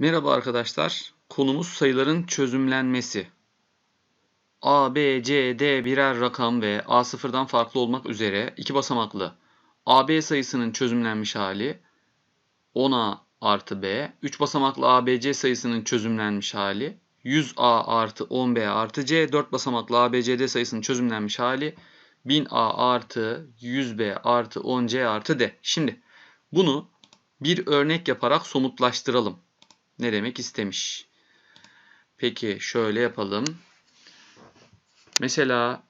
Merhaba arkadaşlar. Konumuz sayıların çözümlenmesi. A, B, C, D birer rakam ve A sıfırdan farklı olmak üzere iki basamaklı AB sayısının çözümlenmiş hali 10A artı B, 3 basamaklı ABC sayısının çözümlenmiş hali 100A artı 10B artı C, 4 basamaklı ABCD sayısının çözümlenmiş hali 1000A artı 100B artı 10C artı D. Şimdi bunu bir örnek yaparak somutlaştıralım ne demek istemiş. Peki şöyle yapalım. Mesela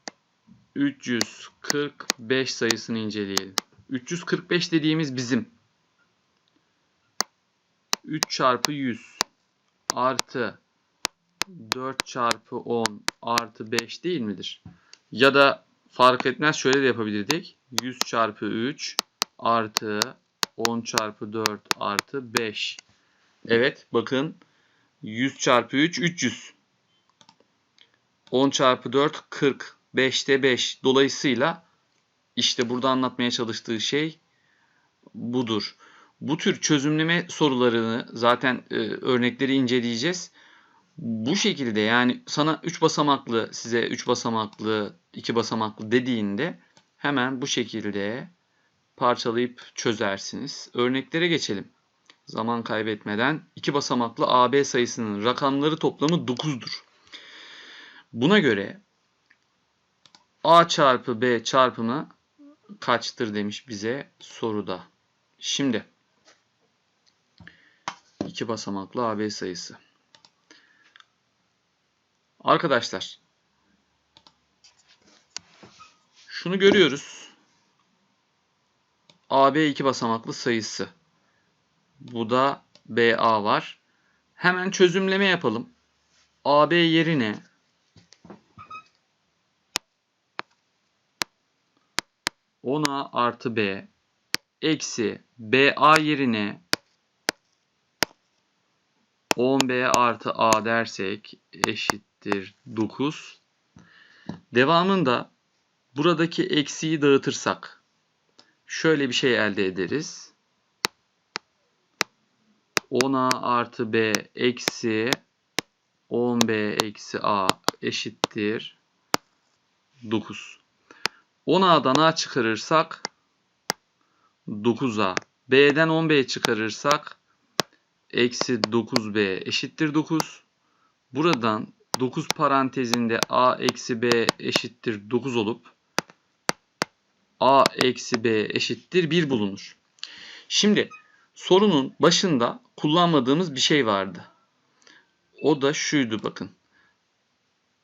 345 sayısını inceleyelim. 345 dediğimiz bizim 3 çarpı 100 artı 4 çarpı 10 artı 5 değil midir? Ya da fark etmez şöyle de yapabilirdik. 100 çarpı 3 artı 10 çarpı 4 artı 5 Evet bakın 100 çarpı 3 300. 10 çarpı 4 40. 5'te 5. Dolayısıyla işte burada anlatmaya çalıştığı şey budur. Bu tür çözümleme sorularını zaten e, örnekleri inceleyeceğiz. Bu şekilde yani sana 3 basamaklı size 3 basamaklı 2 basamaklı dediğinde hemen bu şekilde parçalayıp çözersiniz. Örneklere geçelim zaman kaybetmeden iki basamaklı AB sayısının rakamları toplamı 9'dur. Buna göre A çarpı B çarpımı kaçtır demiş bize soruda. Şimdi iki basamaklı AB sayısı. Arkadaşlar şunu görüyoruz. AB iki basamaklı sayısı. Bu da BA var. Hemen çözümleme yapalım. AB yerine ona artı B eksi BA yerine 10B artı A dersek eşittir 9. Devamında buradaki eksiği dağıtırsak şöyle bir şey elde ederiz. 10a artı b eksi 10b eksi a eşittir 9. 10a'dan a çıkarırsak 9a. b'den 10b çıkarırsak eksi 9b eşittir 9. Buradan 9 parantezinde a eksi b eşittir 9 olup a eksi b eşittir 1 bulunur. Şimdi sorunun başında kullanmadığımız bir şey vardı. O da şuydu bakın.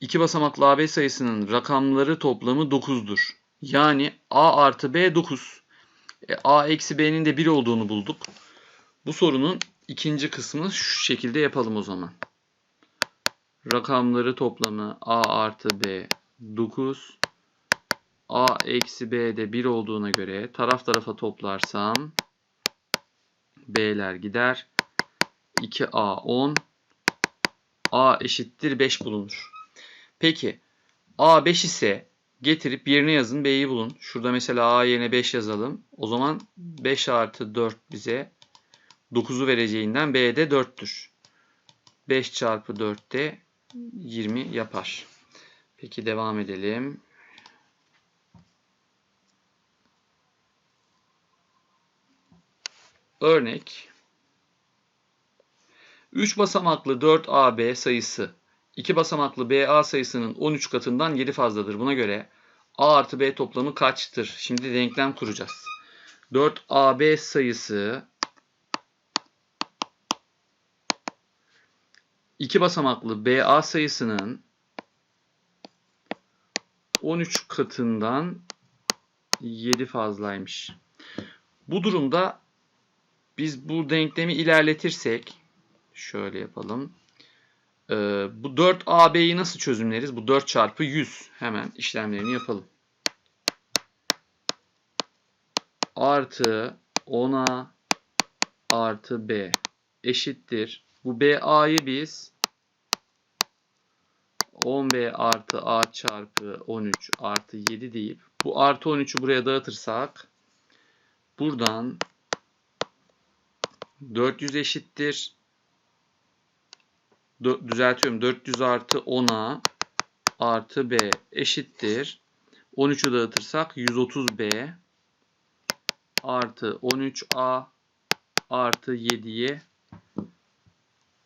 İki basamaklı AB sayısının rakamları toplamı 9'dur. Yani A artı B 9. E, A eksi B'nin de 1 olduğunu bulduk. Bu sorunun ikinci kısmını şu şekilde yapalım o zaman. Rakamları toplamı A artı B 9. A eksi B de 1 olduğuna göre taraf tarafa toplarsam B'ler gider. 2A 10. A eşittir 5 bulunur. Peki A 5 ise getirip yerine yazın B'yi bulun. Şurada mesela A yerine 5 yazalım. O zaman 5 artı 4 bize 9'u vereceğinden B de 4'tür. 5 çarpı 4 de 20 yapar. Peki devam edelim. Örnek 3 basamaklı 4AB sayısı 2 basamaklı BA sayısının 13 katından 7 fazladır. Buna göre A artı B toplamı kaçtır? Şimdi denklem kuracağız. 4AB sayısı 2 basamaklı BA sayısının 13 katından 7 fazlaymış. Bu durumda biz bu denklemi ilerletirsek şöyle yapalım. Ee, bu 4AB'yi nasıl çözümleriz? Bu 4 çarpı 100. Hemen işlemlerini yapalım. Artı 10A artı B eşittir. Bu BA'yı biz 10B artı A çarpı 13 artı 7 deyip bu artı 13'ü buraya dağıtırsak buradan 400 eşittir Dö- düzeltiyorum. 400 artı 10A artı B eşittir. 13'ü dağıtırsak 130B artı 13A artı 7'ye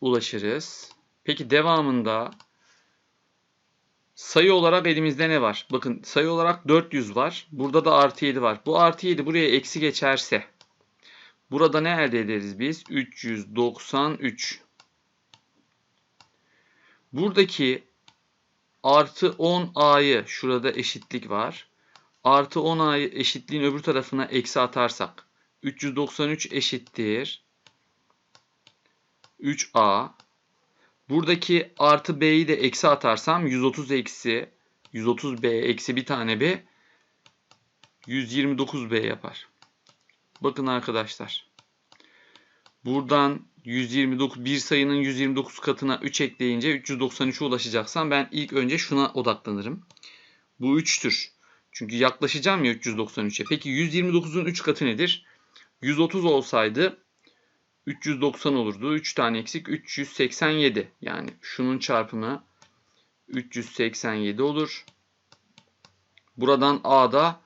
ulaşırız. Peki devamında sayı olarak elimizde ne var? Bakın sayı olarak 400 var. Burada da artı 7 var. Bu artı 7 buraya eksi geçerse burada ne elde ederiz biz? 393. Buradaki artı 10a'yı şurada eşitlik var. Artı 10a'yı eşitliğin öbür tarafına eksi atarsak 393 eşittir 3a. Buradaki artı b'yi de eksi atarsam 130 eksi 130 b eksi bir tane b 129 b yapar. Bakın arkadaşlar. Buradan 129 bir sayının 129 katına 3 ekleyince 393'e ulaşacaksam ben ilk önce şuna odaklanırım. Bu 3'tür. Çünkü yaklaşacağım ya 393'e. Peki 129'un 3 katı nedir? 130 olsaydı 390 olurdu. 3 tane eksik 387. Yani şunun çarpımı 387 olur. Buradan A'da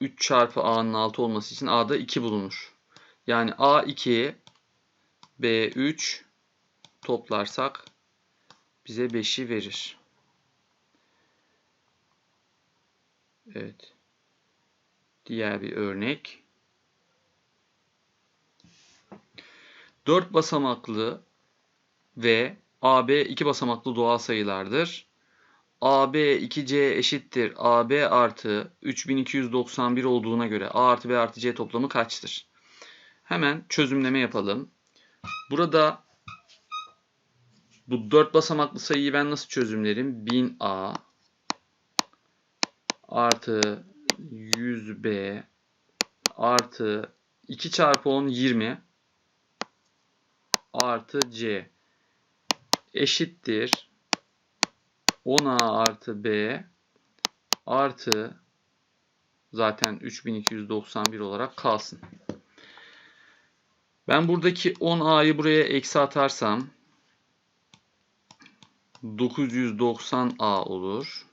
3 çarpı A'nın 6 olması için A'da 2 bulunur. Yani A2 B3 toplarsak bize 5'i verir. Evet. Diğer bir örnek. 4 basamaklı ve AB 2 basamaklı doğal sayılardır. AB 2C eşittir AB artı 3291 olduğuna göre A artı B artı C toplamı kaçtır? Hemen çözümleme yapalım. Burada bu 4 basamaklı sayıyı ben nasıl çözümlerim? 1000A artı 100B artı 2 çarpı 10 20 artı C eşittir 10A artı B artı zaten 3291 olarak kalsın. Ben buradaki 10A'yı buraya eksi atarsam 990A olur.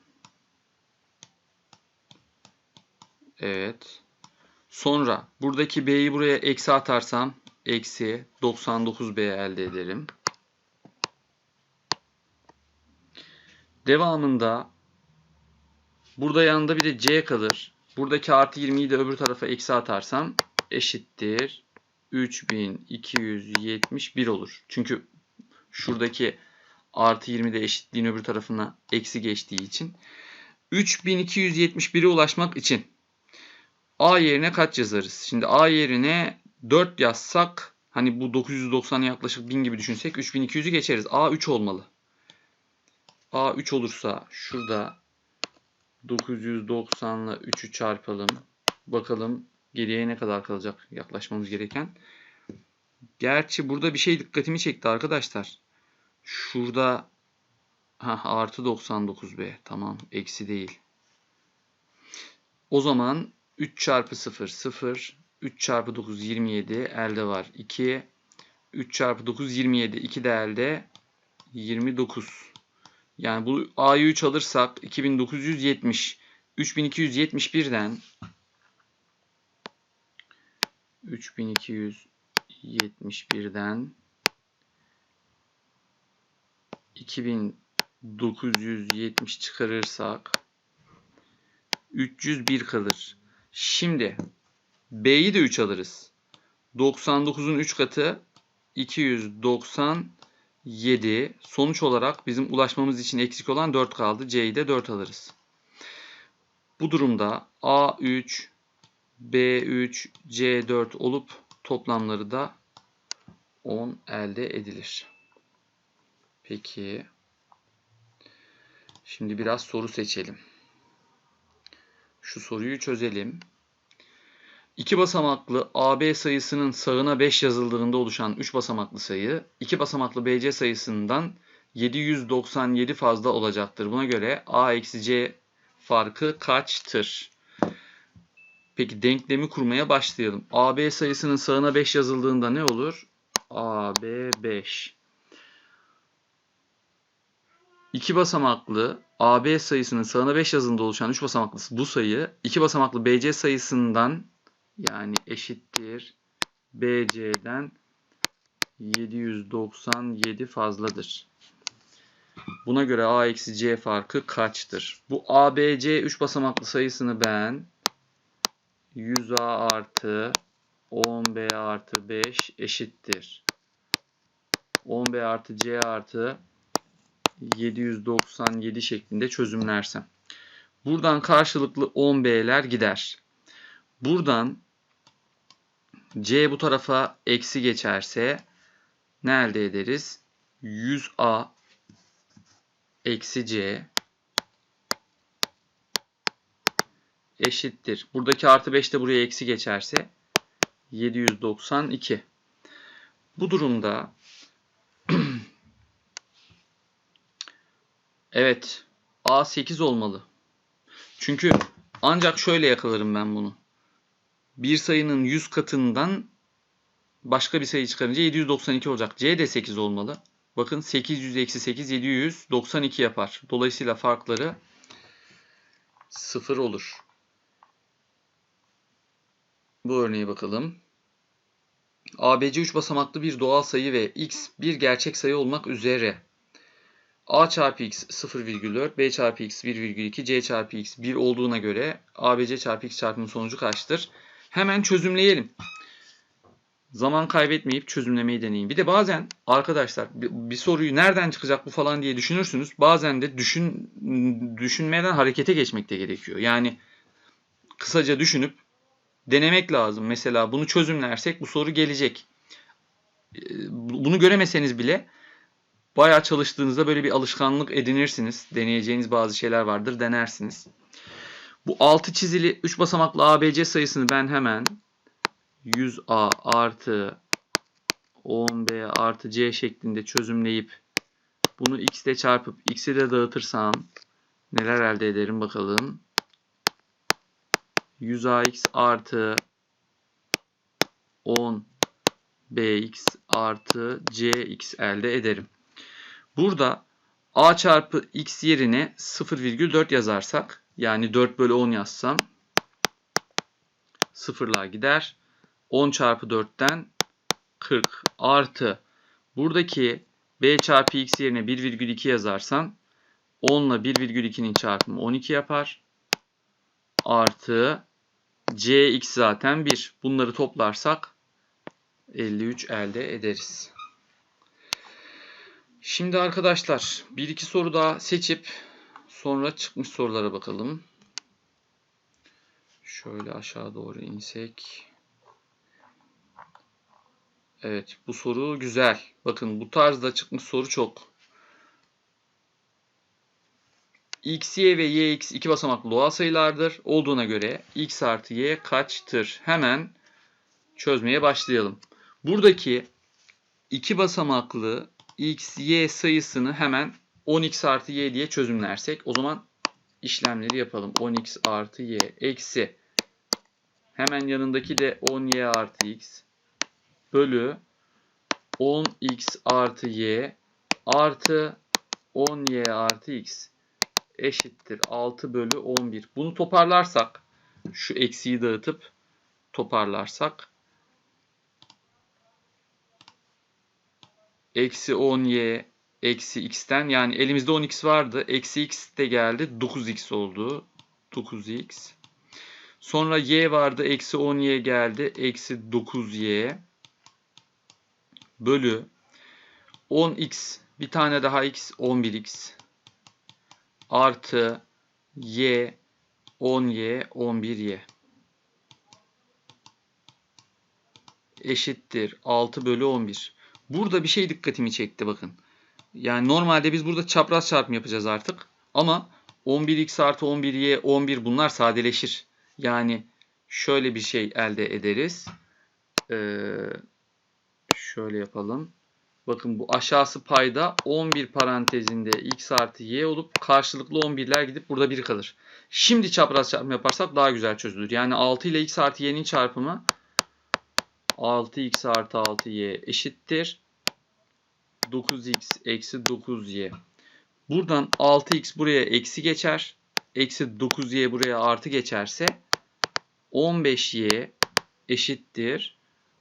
Evet. Sonra buradaki B'yi buraya eksi atarsam eksi 99B elde ederim. Devamında burada yanında bir de C kalır. Buradaki artı 20'yi de öbür tarafa eksi atarsam eşittir 3271 olur. Çünkü şuradaki artı 20 de eşitliğin öbür tarafına eksi geçtiği için 3271'e ulaşmak için A yerine kaç yazarız? Şimdi A yerine 4 yazsak hani bu 990'a yaklaşık 1000 gibi düşünsek 3200'ü geçeriz. A 3 olmalı. A 3 olursa şurada 990 ile 3'ü çarpalım. Bakalım geriye ne kadar kalacak yaklaşmamız gereken. Gerçi burada bir şey dikkatimi çekti arkadaşlar. Şurada ha, artı 99B. Tamam eksi değil. O zaman 3 çarpı 0 0. 3 çarpı 9 27. Elde var 2. 3 çarpı 9 27. 2 de elde 29. Yani bu A'yı 3 alırsak 2970. 3271'den 3271'den 2970 çıkarırsak 301 kalır. Şimdi B'yi de 3 alırız. 99'un 3 katı 297. Sonuç olarak bizim ulaşmamız için eksik olan 4 kaldı. C'yi de 4 alırız. Bu durumda A3, B3, C4 olup toplamları da 10 elde edilir. Peki. Şimdi biraz soru seçelim. Şu soruyu çözelim. İki basamaklı AB sayısının sağına 5 yazıldığında oluşan 3 basamaklı sayı, iki basamaklı BC sayısından 797 fazla olacaktır. Buna göre A eksi C farkı kaçtır? Peki denklemi kurmaya başlayalım. AB sayısının sağına 5 yazıldığında ne olur? AB 5. iki basamaklı AB sayısının sağına 5 yazında oluşan 3 basamaklı bu sayı iki basamaklı BC sayısından yani eşittir BC'den 797 fazladır. Buna göre A eksi C farkı kaçtır? Bu ABC 3 basamaklı sayısını ben 100A artı 10B artı 5 eşittir. 10B artı C artı 797 şeklinde çözümlersem. Buradan karşılıklı 10B'ler gider. Buradan C bu tarafa eksi geçerse ne elde ederiz? 100A eksi C eşittir. Buradaki artı 5 de buraya eksi geçerse 792. Bu durumda evet A 8 olmalı. Çünkü ancak şöyle yakalarım ben bunu. Bir sayının 100 katından başka bir sayı çıkarınca 792 olacak. C de 8 olmalı. Bakın 800 eksi 8 792 yapar. Dolayısıyla farkları 0 olur. Bu örneğe bakalım. ABC 3 basamaklı bir doğal sayı ve x bir gerçek sayı olmak üzere a çarpı x 0,4, b çarpı x 1,2, c çarpı x 1 olduğuna göre abc çarpı x çarpımının sonucu kaçtır? Hemen çözümleyelim. Zaman kaybetmeyip çözümlemeyi deneyin. Bir de bazen arkadaşlar bir soruyu nereden çıkacak bu falan diye düşünürsünüz. Bazen de düşün düşünmeden harekete geçmek de gerekiyor. Yani kısaca düşünüp denemek lazım. Mesela bunu çözümlersek bu soru gelecek. Bunu göremeseniz bile bayağı çalıştığınızda böyle bir alışkanlık edinirsiniz. Deneyeceğiniz bazı şeyler vardır, denersiniz. Bu altı çizili 3 basamaklı ABC sayısını ben hemen 100A artı 10B artı C şeklinde çözümleyip bunu x ile çarpıp x'i de dağıtırsam neler elde ederim bakalım. 100ax artı 10bx artı cx elde ederim. Burada a çarpı x yerine 0,4 yazarsak yani 4 bölü 10 yazsam sıfırlar gider. 10 çarpı 4'ten 40 artı buradaki b çarpı x yerine 1,2 yazarsam 10 ile 1,2'nin çarpımı 12 yapar. Artı cx zaten 1. Bunları toplarsak 53 elde ederiz. Şimdi arkadaşlar bir iki soru daha seçip sonra çıkmış sorulara bakalım. Şöyle aşağı doğru insek. Evet bu soru güzel. Bakın bu tarzda çıkmış soru çok. x, y ve yx iki basamaklı doğal sayılardır. Olduğuna göre x artı y kaçtır? Hemen çözmeye başlayalım. Buradaki iki basamaklı x, y sayısını hemen 10x artı y diye çözümlersek o zaman işlemleri yapalım. 10x artı y eksi hemen yanındaki de 10y artı x bölü 10x artı y artı 10y artı x eşittir 6 bölü 11. Bunu toparlarsak şu eksiği dağıtıp toparlarsak eksi 10y eksi x'ten yani elimizde 10x vardı. Eksi x de geldi. 9x oldu. 9x. Sonra y vardı. Eksi 10y geldi. Eksi 9y bölü 10x bir tane daha x 11x artı y 10y 11y eşittir 6 bölü 11. Burada bir şey dikkatimi çekti bakın. Yani normalde biz burada çapraz çarpım yapacağız artık. Ama 11x artı 11y 11 bunlar sadeleşir. Yani şöyle bir şey elde ederiz. Ee, şöyle yapalım. Bakın bu aşağısı payda 11 parantezinde x artı y olup karşılıklı 11'ler gidip burada 1 kalır. Şimdi çapraz çarpım yaparsak daha güzel çözülür. Yani 6 ile x artı y'nin çarpımı 6x artı 6y eşittir. 9x eksi 9y. Buradan 6x buraya eksi geçer. Eksi 9y buraya artı geçerse 15y eşittir.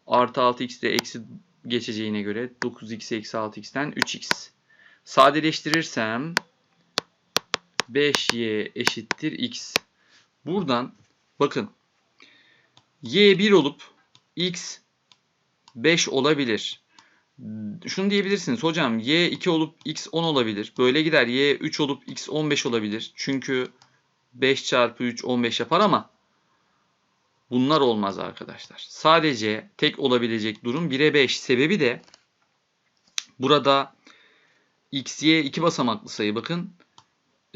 Artı 6x de eksi geçeceğine göre 9x eksi 6x'ten 3x. Sadeleştirirsem 5y eşittir x. Buradan bakın y 1 olup x 5 olabilir. Şunu diyebilirsiniz hocam y 2 olup x 10 olabilir. Böyle gider y 3 olup x 15 olabilir. Çünkü 5 çarpı 3 15 yapar ama bunlar olmaz arkadaşlar. Sadece tek olabilecek durum 1'e 5. Sebebi de burada x, y iki basamaklı sayı bakın.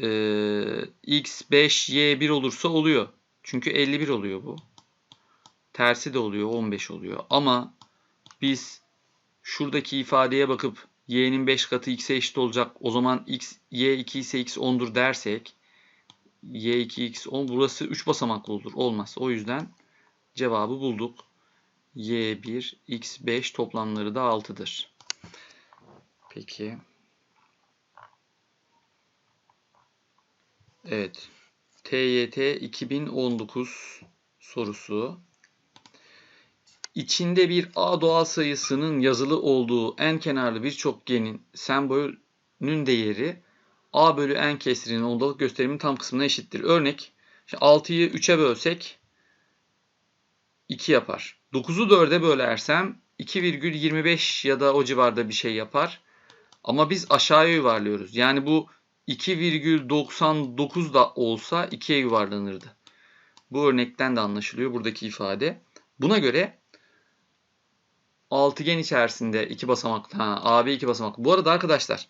Ee, x 5, y 1 olursa oluyor. Çünkü 51 oluyor bu. Tersi de oluyor 15 oluyor. Ama biz şuradaki ifadeye bakıp y'nin 5 katı x'e eşit olacak. O zaman x, y 2 ise x 10'dur dersek y 2 x 10 burası 3 basamaklı olur. Olmaz. O yüzden cevabı bulduk. y1 x5 toplamları da 6'dır. Peki. Evet. TYT 2019 sorusu. İçinde bir A doğal sayısının yazılı olduğu en kenarlı birçok genin sembolünün değeri A bölü n kesrinin ondalık gösteriminin tam kısmına eşittir. Örnek 6'yı 3'e bölsek 2 yapar. 9'u 4'e bölersem 2,25 ya da o civarda bir şey yapar. Ama biz aşağıya yuvarlıyoruz. Yani bu 2,99 da olsa 2'ye yuvarlanırdı. Bu örnekten de anlaşılıyor buradaki ifade. Buna göre altıgen içerisinde iki basamaklı, ha, AB iki basamaklı. Bu arada arkadaşlar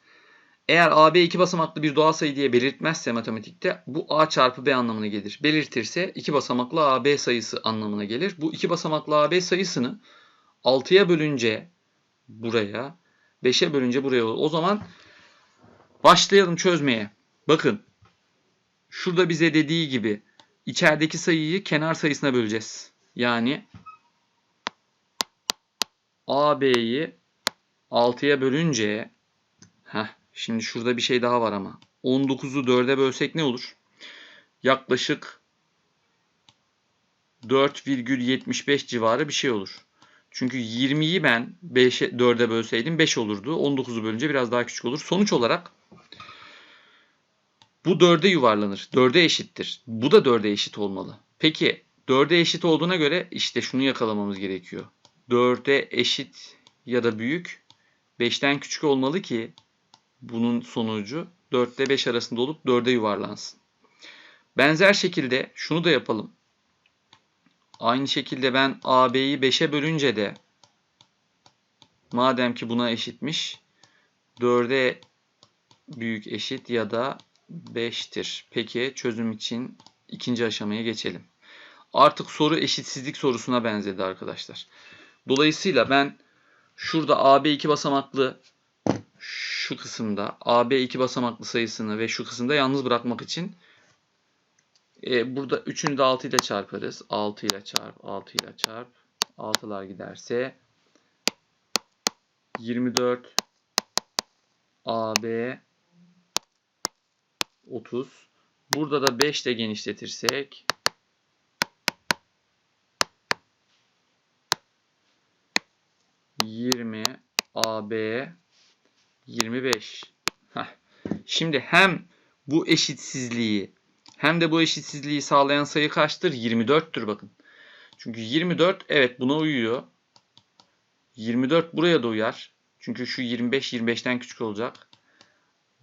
eğer AB iki basamaklı bir doğal sayı diye belirtmezse matematikte bu A çarpı B anlamına gelir. Belirtirse iki basamaklı AB sayısı anlamına gelir. Bu iki basamaklı AB sayısını 6'ya bölünce buraya, 5'e bölünce buraya olur. O zaman başlayalım çözmeye. Bakın şurada bize dediği gibi içerideki sayıyı kenar sayısına böleceğiz. Yani AB'yi 6'ya bölünce heh, şimdi şurada bir şey daha var ama 19'u 4'e bölsek ne olur? Yaklaşık 4,75 civarı bir şey olur. Çünkü 20'yi ben 5'e 4'e bölseydim 5 olurdu. 19'u bölünce biraz daha küçük olur. Sonuç olarak bu 4'e yuvarlanır. 4'e eşittir. Bu da 4'e eşit olmalı. Peki 4'e eşit olduğuna göre işte şunu yakalamamız gerekiyor. 4'e eşit ya da büyük 5'ten küçük olmalı ki bunun sonucu 4 ile 5 arasında olup 4'e yuvarlansın. Benzer şekilde şunu da yapalım. Aynı şekilde ben AB'yi 5'e bölünce de madem ki buna eşitmiş 4'e büyük eşit ya da 5'tir. Peki çözüm için ikinci aşamaya geçelim. Artık soru eşitsizlik sorusuna benzedi arkadaşlar. Dolayısıyla ben şurada AB iki basamaklı şu kısımda AB iki basamaklı sayısını ve şu kısımda yalnız bırakmak için e, burada üçünü de 6 ile çarparız. 6 ile çarp, 6 ile çarp. 6'lar giderse 24 AB 30. Burada da 5 ile genişletirsek 20 AB 25. Heh. Şimdi hem bu eşitsizliği hem de bu eşitsizliği sağlayan sayı kaçtır? 24'tür bakın. Çünkü 24 evet buna uyuyor. 24 buraya da uyar. Çünkü şu 25 25'ten küçük olacak.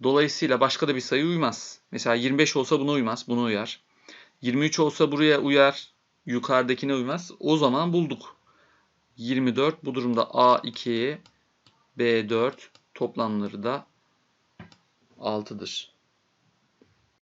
Dolayısıyla başka da bir sayı uymaz. Mesela 25 olsa buna uymaz. Buna uyar. 23 olsa buraya uyar. Yukarıdakine uymaz. O zaman bulduk. 24 bu durumda A2 B4 toplamları da 6'dır.